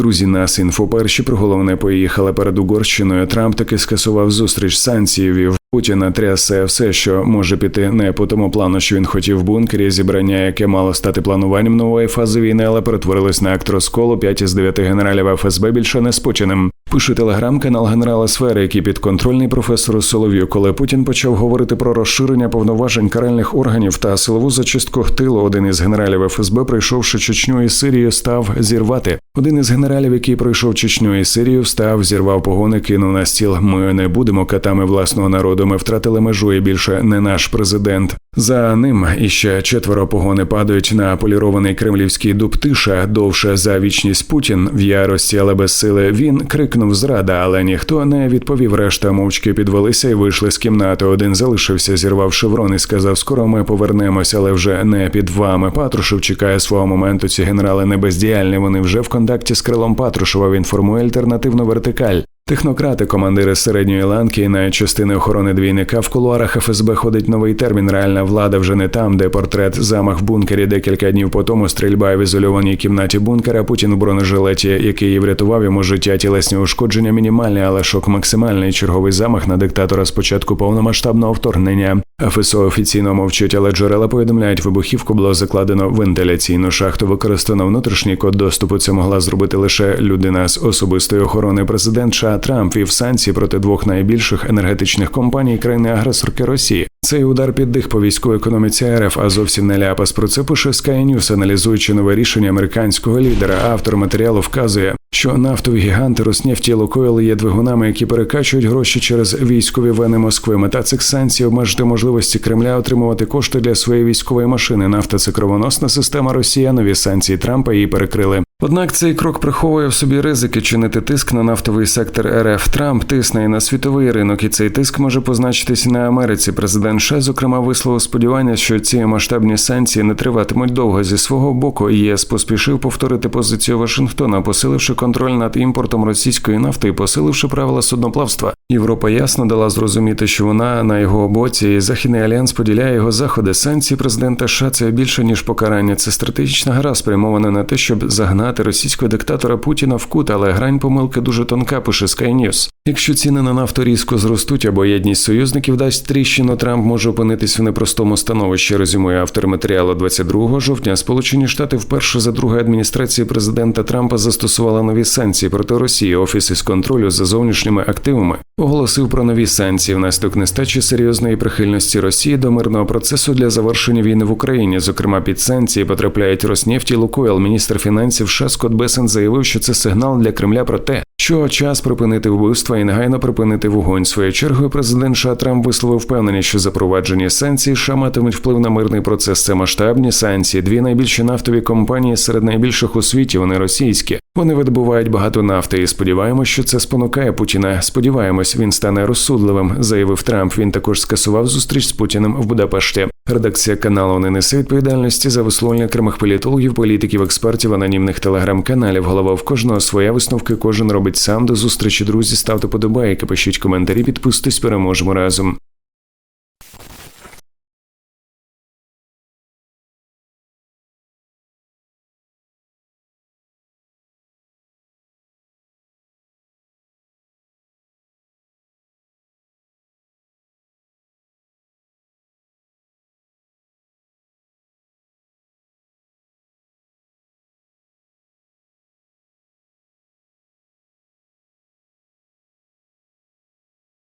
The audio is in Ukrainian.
Друзі, нас інфо перші про головне поїхали перед Угорщиною. Трамп таки скасував зустріч санкцій. Вів Путіна трясе все, що може піти не по тому плану, що він хотів в бункері. Зібрання, яке мало стати плануванням нової фази війни, але перетворилось на акт розколу. П'ять із дев'яти генералів ФСБ більше не з Путіним. Пише телеграм-канал генерала сфери, який підконтрольний професору Солов'ю, коли Путін почав говорити про розширення повноважень каральних органів та силову зачистку тилу. Один із генералів ФСБ, прийшовши Чечню і Сирію, став зірвати. Один із генералів, який пройшов Чечню і Сирію, став, зірвав погони, кинув на стіл. Ми не будемо катами власного народу. Ми втратили межу і більше не наш президент. За ним іще четверо погони падають на полірований кремлівський дуб тиша довше за вічність Путін в ярості, але без сили. Він крикнув зрада, але ніхто не відповів. Решта мовчки підвелися і вийшли з кімнати. Один залишився, зірвав шеврон і сказав: Скоро ми повернемось, але вже не під вами. Патрушев чекає свого моменту. Ці генерали не бездіяльні. Вони вже в контакті з крилом Патрушева. Він формує альтернативну вертикаль. Технократи, командири середньої ланки і навіть частини охорони двійника в кулуарах ФСБ ходить новий термін. Реальна влада вже не там, де портрет замах в бункері декілька днів по тому стрільба в ізольованій кімнаті бункера. Путін у бронежилеті, який врятував йому життя, тілесні ушкодження мінімальні, але шок максимальний. Черговий замах на диктатора з початку повномасштабного вторгнення. ФСО офіційно мовчить, але джерела повідомляють, вибухівку було закладено вентиляційну шахту. Використано внутрішній код доступу. Це могла зробити лише людина з особистої охорони. Президент США Трамп вів санкції проти двох найбільших енергетичних компаній країни-агресорки Росії. Цей удар під дих по військовій економіці РФ, а зовсім не ляпас. Про це пише Sky News, аналізуючи нове рішення американського лідера. Автор матеріалу вказує, що нафтові гіганти Роснефті і Лукойл є двигунами, які перекачують гроші через військові вени Москви. Мета цих санкцій обмежити можливості Кремля отримувати кошти для своєї військової машини. Нафта це кровоносна система Росія. Нові санкції Трампа її перекрили. Однак цей крок приховує в собі ризики чинити тиск на нафтовий сектор РФ. Трамп тисне і на світовий ринок, і цей тиск може позначитися на Америці. Президент США, зокрема, висловив сподівання, що ці масштабні санкції не триватимуть довго зі свого боку. ЄС поспішив повторити позицію Вашингтона, посиливши контроль над імпортом російської нафти і посиливши правила судноплавства. Європа ясно дала зрозуміти, що вона на його боці і західний альянс поділяє його заходи. Санкції президента США – це більше ніж покарання. Це стратегічна гра, спрямована на те, щоб загнати російського диктатора Путіна в кут, але грань помилки дуже тонка. Пише Sky News. Якщо ціни на нафту різко зростуть або єдність союзників дасть тріщину, Трамп може опинитись в непростому становищі. Резюмує автор матеріалу 22 жовтня. Сполучені Штати вперше за другої адміністрації президента Трампа застосували нові санкції проти Росії. Офіс із контролю за зовнішніми активами оголосив про нові санкції внаслідок нестачі серйозної прихильності Росії до мирного процесу для завершення війни в Україні. Зокрема, під санкції потрапляють Роснефть і Лукойл. Міністр фінансів США Скотт Бесен заявив, що це сигнал для Кремля про те, що час припинити вбивства і негайно припинити вогонь. Своєю чергою президент США Трамп висловив впевненість, що запроваджені санкції США матимуть вплив на мирний процес. Це масштабні санкції. Дві найбільші нафтові компанії серед найбільших у світі. Вони російські. Вони видобувають багато нафти і сподіваємось, що це спонукає Путіна. Сподіваємось, він стане розсудливим, заявив Трамп. Він також скасував зустріч з Путіним в Будапешті. Редакція каналу не несе відповідальності за висловлення окремих політологів, політиків, експертів, анонімних телеграм-каналів. Голова в кожного своя висновки. Кожен робить сам до зустрічі. Друзі, ставте подобайки, пишіть коментарі, підписуйтесь, переможемо разом.